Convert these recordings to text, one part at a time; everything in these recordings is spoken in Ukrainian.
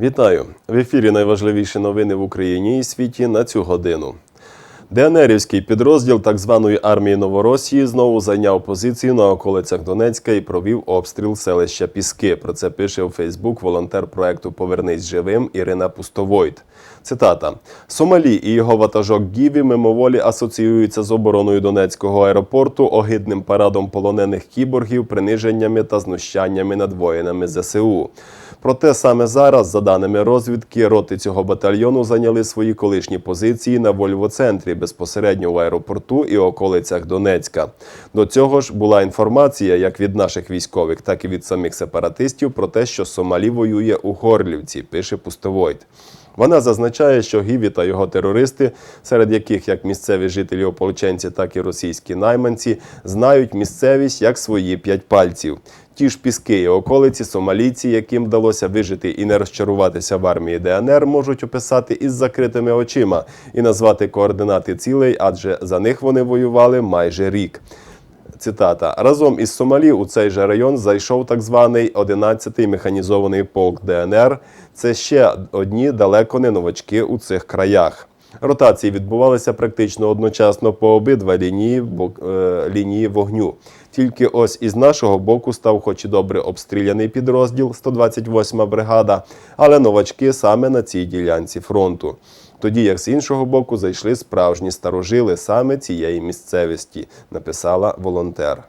Вітаю! В ефірі найважливіші новини в Україні і світі на цю годину. ДНРівський підрозділ так званої армії Новоросії знову зайняв позицію на околицях Донецька і провів обстріл селища Піски. Про це пише у Фейсбук волонтер проекту Повернись живим Ірина Пустовойт. Цитата: Сомалі і його ватажок Гіві мимоволі асоціюються з обороною Донецького аеропорту, огидним парадом полонених кіборгів, приниженнями та знущаннями над воїнами ЗСУ. Проте саме зараз, за даними розвідки, роти цього батальйону зайняли свої колишні позиції на Вольво-центрі безпосередньо в аеропорту і околицях Донецька. До цього ж була інформація як від наших військових, так і від самих сепаратистів про те, що Сомалі воює у Горлівці, пише Пустовойт. Вона зазначає, що Гіві та його терористи, серед яких як місцеві жителі ополченці, так і російські найманці, знають місцевість як свої п'ять пальців. Ті ж піски і околиці сомалійці, яким вдалося вижити і не розчаруватися в армії ДНР, можуть описати із закритими очима і назвати координати цілей, адже за них вони воювали майже рік. Цитата: разом із Сомалі у цей же район зайшов так званий 11-й механізований полк ДНР. Це ще одні далеко не новачки у цих краях. Ротації відбувалися практично одночасно по обидва лінії, е, лінії вогню. Тільки ось із нашого боку став, хоч і добре обстріляний підрозділ 128 бригада, але новачки саме на цій ділянці фронту. Тоді як з іншого боку зайшли справжні старожили саме цієї місцевості, написала волонтер.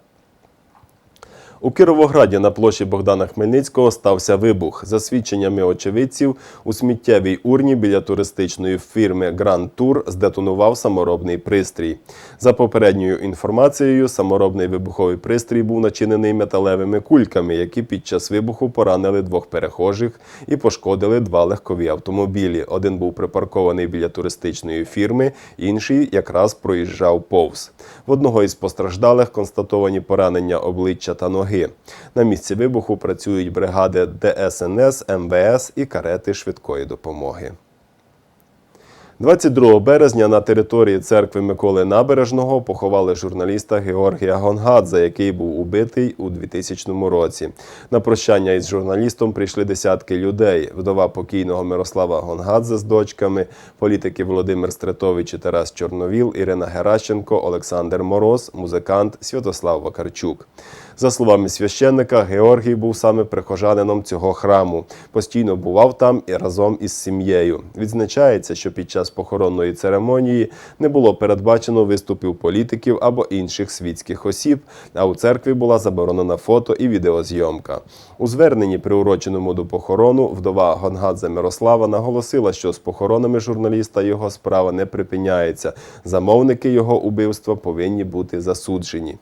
У Кіровограді на площі Богдана Хмельницького стався вибух. За свідченнями очевидців, у сміттєвій урні біля туристичної фірми Grand Tour здетонував саморобний пристрій. За попередньою інформацією, саморобний вибуховий пристрій був начинений металевими кульками, які під час вибуху поранили двох перехожих і пошкодили два легкові автомобілі. Один був припаркований біля туристичної фірми, інший якраз проїжджав повз. В одного із постраждалих констатовані поранення обличчя та ноги. На місці вибуху працюють бригади ДСНС, МВС і карети швидкої допомоги. 22 березня на території церкви Миколи Набережного поховали журналіста Георгія Гонгадзе, який був убитий у 2000 році. На прощання із журналістом прийшли десятки людей. Вдова покійного Мирослава Гонгадзе з дочками, політики Володимир Стретович і Тарас Чорновіл, Ірина Геращенко, Олександр Мороз, музикант Святослав Вакарчук. За словами священника, Георгій був саме прихожанином цього храму. Постійно бував там і разом із сім'єю. Відзначається, що під час похоронної церемонії не було передбачено виступів політиків або інших світських осіб, а у церкві була заборонена фото і відеозйомка. У зверненні, приуроченому до похорону, вдова Гонгадзе Мирослава наголосила, що з похоронами журналіста його справа не припиняється. Замовники його убивства повинні бути засуджені.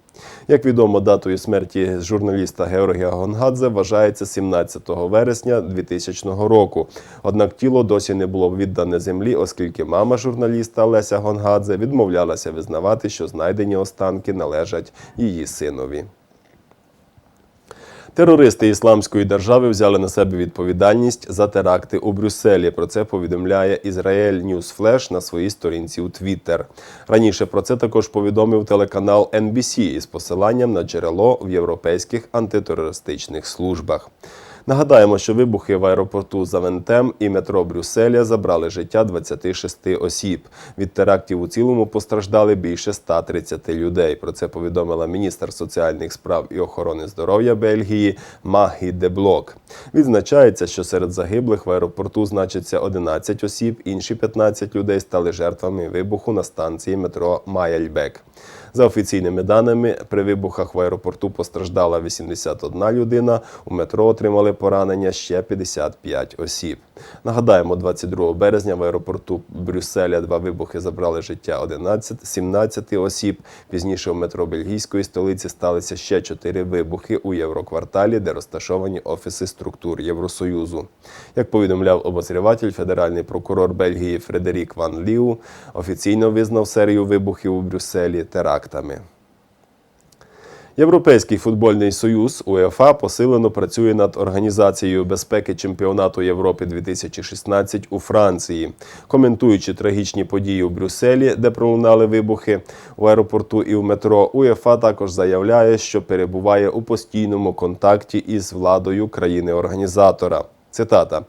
Як відомо, датою смерті журналіста Георгія Гонгадзе вважається 17 вересня 2000 року. Однак тіло досі не було віддане землі, оскільки мама журналіста Леся Гонгадзе відмовлялася визнавати, що знайдені останки належать її синові. Терористи Ісламської держави взяли на себе відповідальність за теракти у Брюсселі. Про це повідомляє Ізраїль News Flash на своїй сторінці у Твіттер. Раніше про це також повідомив телеканал NBC із посиланням на джерело в європейських антитерористичних службах. Нагадаємо, що вибухи в аеропорту Завентем і метро Брюсселя забрали життя 26 осіб. Від терактів у цілому постраждали більше 130 людей. Про це повідомила міністр соціальних справ і охорони здоров'я Бельгії Магі Деблок. Відзначається, що серед загиблих в аеропорту значиться 11 осіб, інші 15 людей стали жертвами вибуху на станції метро Майельбек. За офіційними даними, при вибухах в аеропорту постраждала 81 людина. У метро отримали поранення ще 55 осіб. Нагадаємо, 22 березня в аеропорту Брюсселя два вибухи забрали життя 11, 17 осіб. Пізніше у метро бельгійської столиці сталися ще 4 вибухи у Єврокварталі, де розташовані офіси структур Євросоюзу. Як повідомляв обозріватель, федеральний прокурор Бельгії Фредерік Ван Ліу офіційно визнав серію вибухів у Брюсселі терактами. Європейський футбольний союз УЄФА посилено працює над організацією безпеки чемпіонату Європи 2016 у Франції. Коментуючи трагічні події у Брюсселі, де пролунали вибухи у аеропорту і в метро, УЄФА також заявляє, що перебуває у постійному контакті із владою країни-організатора. Цитата.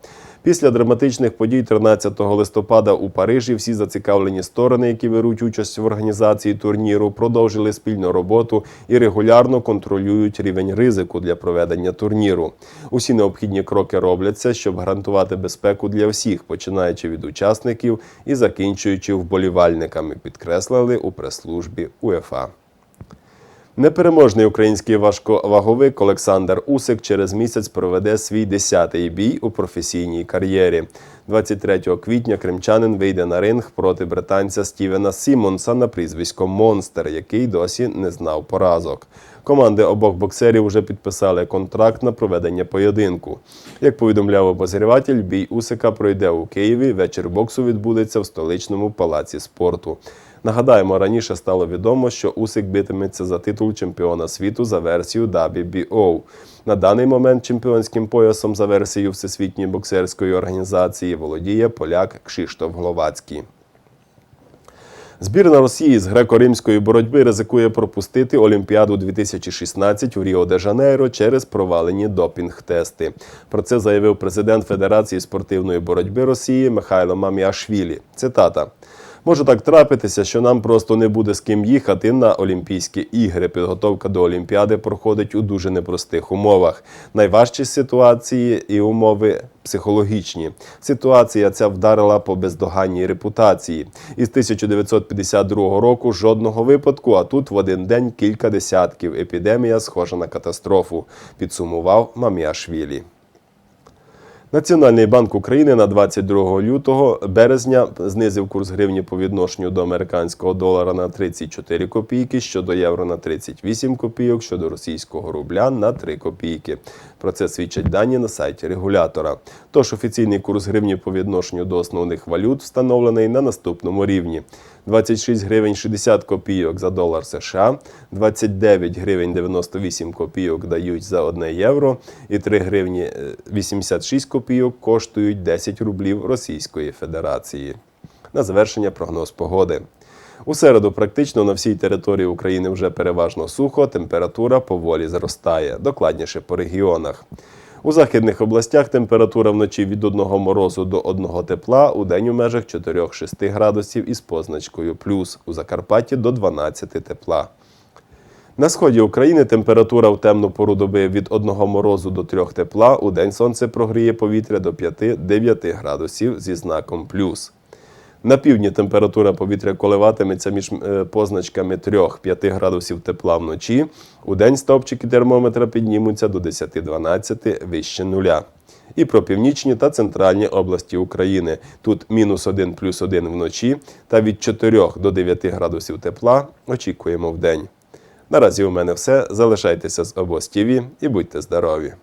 Після драматичних подій 13 листопада у Парижі всі зацікавлені сторони, які беруть участь в організації турніру, продовжили спільну роботу і регулярно контролюють рівень ризику для проведення турніру. Усі необхідні кроки робляться, щоб гарантувати безпеку для всіх, починаючи від учасників і закінчуючи вболівальниками, підкреслили у прес-службі УЄФА. Непереможний український важковаговик Олександр Усик через місяць проведе свій 10-й бій у професійній кар'єрі. 23 квітня кримчанин вийде на ринг проти британця Стівена Сімонса на прізвисько Монстер, який досі не знав поразок. Команди обох боксерів вже підписали контракт на проведення поєдинку. Як повідомляв обозріватель, бій Усика пройде у Києві. Вечір боксу відбудеться в столичному палаці спорту. Нагадаємо, раніше стало відомо, що Усик битиметься за титул чемпіона світу за версією WBO. На даний момент чемпіонським поясом за версією Всесвітньої боксерської організації володіє поляк Кшиштоф Гловацький. Збірна Росії з греко-римської боротьби ризикує пропустити Олімпіаду 2016 у Ріо-де-Жанейро через провалені допінг-тести. Про це заявив президент Федерації спортивної боротьби Росії Михайло Маміашвілі. Цитата. Може так трапитися, що нам просто не буде з ким їхати на Олімпійські ігри. Підготовка до Олімпіади проходить у дуже непростих умовах. Найважчі ситуації і умови психологічні. Ситуація ця вдарила по бездоганній репутації. Із 1952 року жодного випадку, а тут в один день кілька десятків. Епідемія схожа на катастрофу, підсумував Маміашвілі. Національний банк України на 22 лютого березня знизив курс гривні по відношенню до американського долара на 34 копійки, щодо євро на 38 копійок, щодо російського рубля на 3 копійки. Про це свідчать дані на сайті регулятора. Тож офіційний курс гривні по відношенню до основних валют встановлений на наступному рівні. 26 гривень 60 копійок за долар США, 29 гривень 98 копійок дають за 1 євро і 3 гривні е, 86 копійок коштують 10 рублів Російської Федерації. На завершення прогноз погоди. У середу практично на всій території України вже переважно сухо, температура поволі зростає, докладніше по регіонах. У західних областях температура вночі від одного морозу до одного тепла, у день у межах 4-6 градусів із позначкою плюс, у Закарпатті до 12 тепла. На сході України температура в темну пору доби від одного морозу до 3 тепла, у день сонце прогріє повітря до 5-9 градусів зі знаком плюс. На півдні температура повітря коливатиметься між е, позначками 3-5 градусів тепла вночі. У день стовпчики термометра піднімуться до 10-12 вище нуля. І про північні та центральні області України. Тут мінус 1 плюс 1 вночі та від 4 до 9 градусів тепла очікуємо в день. Наразі у мене все. Залишайтеся з обоз і будьте здорові!